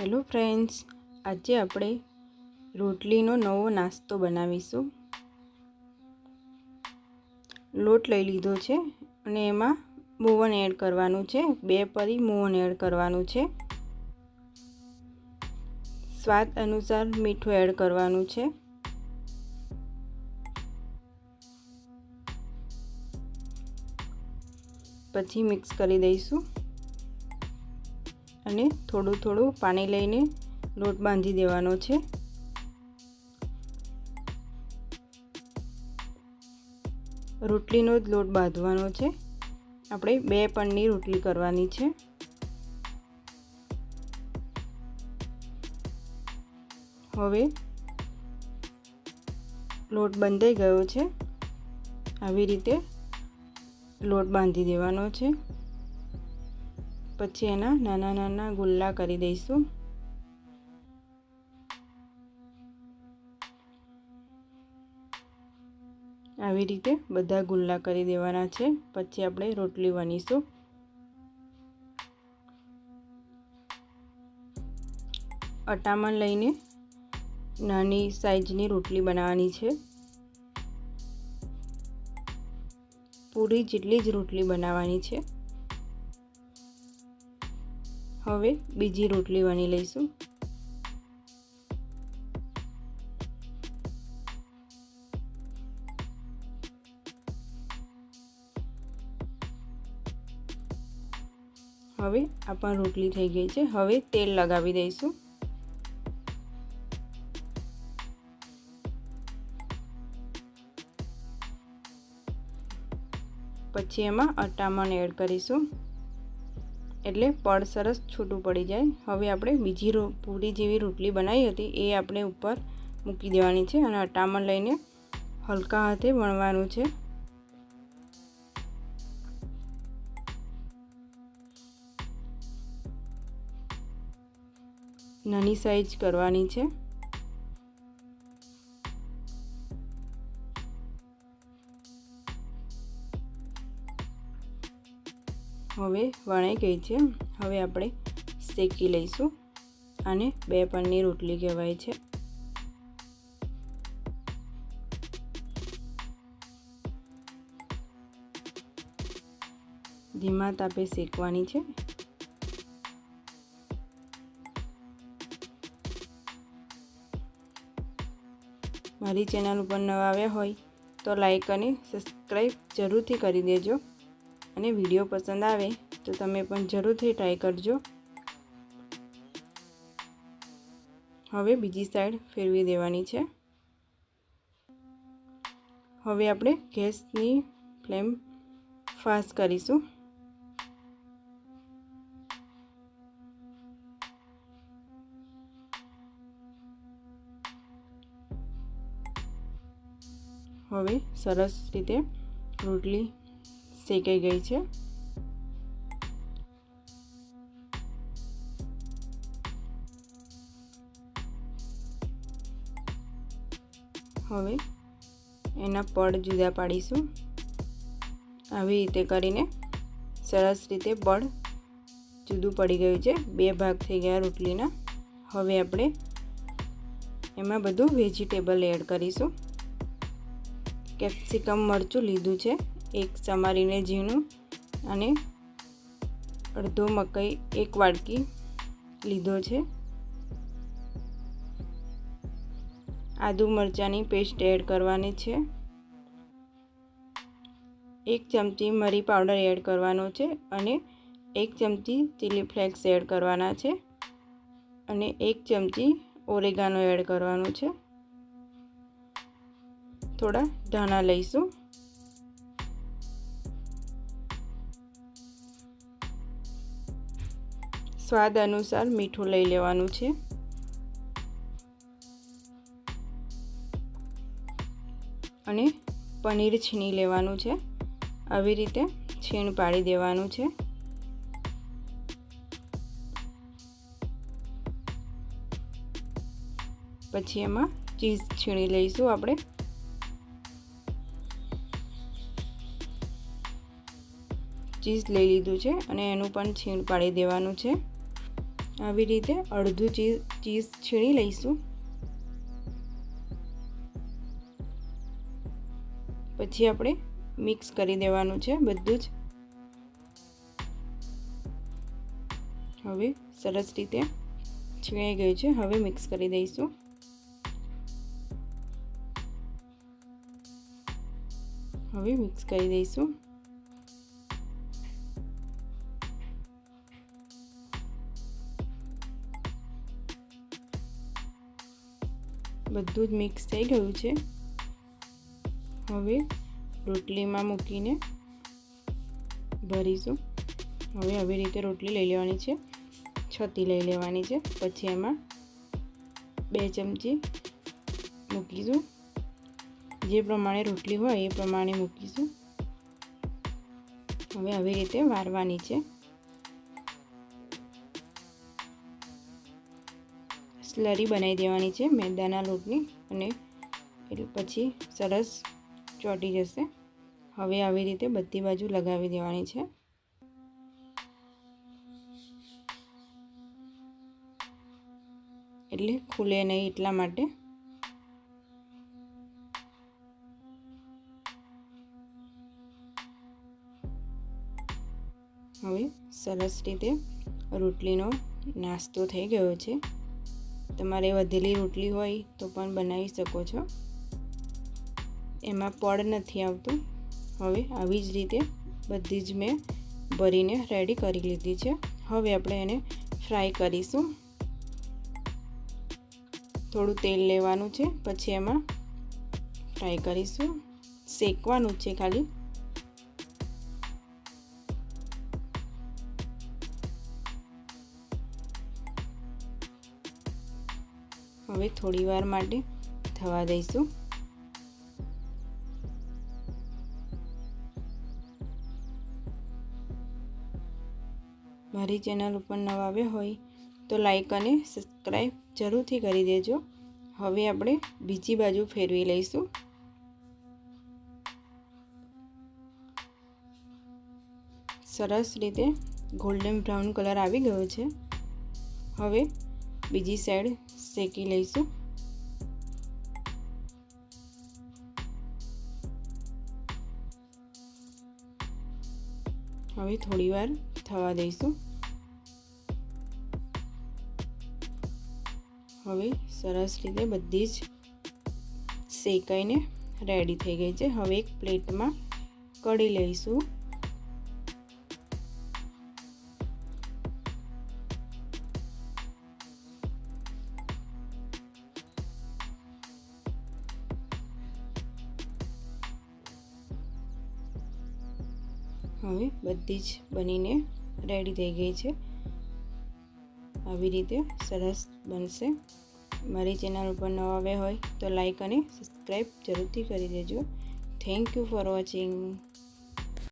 Hello friends આજે આપણે રોટલીનો નવો નાસ્તો બનાવીશું. લોટ લઈ લીધો છે અને એમાં મોવન એડ કરવાનું છે. બે પરી મોવન એડ કરવાનું છે. સ્વાદ અનુસાર મીઠું એડ કરવાનું છે. પછી મિક્સ કરી દઈશું. અને થોડું થોડું પાણી લઈને લોટ બાંધી દેવાનો છે. રોટલીનો જ લોટ બાંધવાનો છે. આપણે બે પણની રોટલી કરવાની છે. હવે લોટ બંધાઈ ગયો છે. આવી રીતે લોટ બાંધી દેવાનો છે. પછી એના નાના નાના ગુલ્લા કરી દઈશું. આવી રીતે બધા ગુલ્લા કરી દેવાના છે. પછી આપણે રોટલી વણીશું. અટામણ લઈને નાની સાઈઝની રોટલી બનાવવાની છે. પૂરી જેટલી જ રોટલી બનાવવાની છે. હવે બીજી રોટલી વણી લઈશું. હવે આ પણ રોટલી થઈ ગઈ છે. હવે તેલ લગાવી દઈશું. પછી એમાં અટામણ એડ કરીશું. એટલે પડ સરસ છૂટું પડી જાય. હવે આપણે બીજી પૂરી જેવી રોટલી બનાવી હતી, એ આપણે ઉપર મૂકી દેવાની છે અને અટામણ લઈને હલકા હાથે વણવાનું છે. નાની સાઈઝ કરવાની છે. હવે વણાઈ ગઈ છે. હવે આપણે શેકી લઈશું આને બે પનની રોટલી કહેવાય છે. ધીમા તાપે શેકવાની છે. મારી ચેનલ ઉપર નવા આવ્યા હોય તો લાઈક અને સબસ્ક્રાઈબ જરૂરથી કરી દેજો. અને વીડિયો પસંદ આવે તો તમે પણ જરૂરથી ટ્રાય કરજો. હવે બીજી સાઈડ ફેરવી દેવાની છે. હવે આપણે ગેસની ફ્લેમ ફાસ્ટ કરીશું. હવે સરસ રીતે રોટલી શેકાઈ ગઈ છે. હવે એના પડ જુદા પાડીશું. આવી રીતે કરીને સરસ રીતે પડ જુદું પડી ગયું છે. બે ભાગ થઈ ગયા રોટલીના. હવે આપણે એમાં બધું વેજીટેબલ એડ કરીશું. કેપ્સિકમ મરચું લીધું છે. એક સમારીને ઝીણું અને અડધો મકાઈ એક વાડકી લીધો છે. આદુ મરચાંની પેસ્ટ એડ કરવાની છે. એક ચમચી મરી પાવડર એડ કરવાનો છે અને એક ચમચી ચીલી ફ્લેક્સ એડ કરવાના છે અને એક ચમચી ઓરેગાનો એડ કરવાનો છે. થોડા ધાણા લઈશું. સ્વાદ અનુસાર મીઠું લઈ લેવાનું છે. અને પનીર છીણી લેવાનું છે. આવી રીતે છીણ પાડી દેવાનું છે. પછી એમાં ચીઝ છીણી લઈશું આપણે. ચીઝ લઈ લીધું છે અને એનું પણ છીણ પાડી દેવાનું છે. આવી રીતે અડધું ચીઝ ચીઝ છીણી લઈશું. પછી આપણે મિક્સ કરી દેવાનું છે બધું જ. હવે સરસ રીતે છીણાઈ ગયું છે. હવે મિક્સ કરી દઈશું. હવે મિક્સ કરી દઈશું. બધું જ મિક્સ થઈ ગયું છે. હવે રોટલીમાં મૂકીને ભરીશું. હવે આવી રીતે રોટલી લઈ લેવાની છે. છતી લઈ લેવાની છે. પછી એમાં બે ચમચી મૂકીશું. જે પ્રમાણે રોટલી હોય એ પ્રમાણે મૂકીશું. હવે આવી રીતે વારવાની છે. સ્લરી બનાવી દેવાની છે મેદાના લોટની અને એટલે પછી સરસ ચોટી જશે. હવે આવી રીતે બધી બાજુ લગાવી દેવાની છે. એટલે ખુલે નહીં એટલા માટે. હવે સરસ રીતે રોટલીનો નાસ્તો થઈ ગયો છે. તમારે વધેલી રોટલી હોય તો પણ બનાવી શકો છો. એમાં પડ નથી આવતું. હવે આવી જ રીતે બધી જ મેં ભરીને રેડી કરી લીધી છે. હવે આપણે એને ફ્રાય કરીશું. થોડું તેલ લેવાનું છે, પછી એમાં ફ્રાય કરીશું. શેકવાનું છે ખાલી. હવે થોડી વાર માટે થવા દઈશું. મારી ચેનલ ઉપર નવા આવ્યા હોય તો લાઈક અને સબસ્ક્રાઈબ જરૂરથી કરી દેજો. હવે આપણે બીજી બાજુ ફેરવી લઈશું. સરસ રીતે ગોલ્ડન બ્રાઉન કલર આવી ગયો છે. હવે બીજી સાઈડ શેકી લઈશું. હવે થોડી વાર થવા દઈશું. હવે સરસ રીતે બધી જ શેકાઈને રેડી થઈ ગઈ છે. હવે એક પ્લેટમાં કઢી લઈશું. હવે બધી જ બનીને રેડી થઈ ગઈ છે. આવી રીતે સરસ બનશે. મારી ચેનલ ઉપર નવા આવ્યા હોય તો લાઈક અને સબસ્ક્રાઈબ જરૂરથી કરી દેજો. Thank you for watching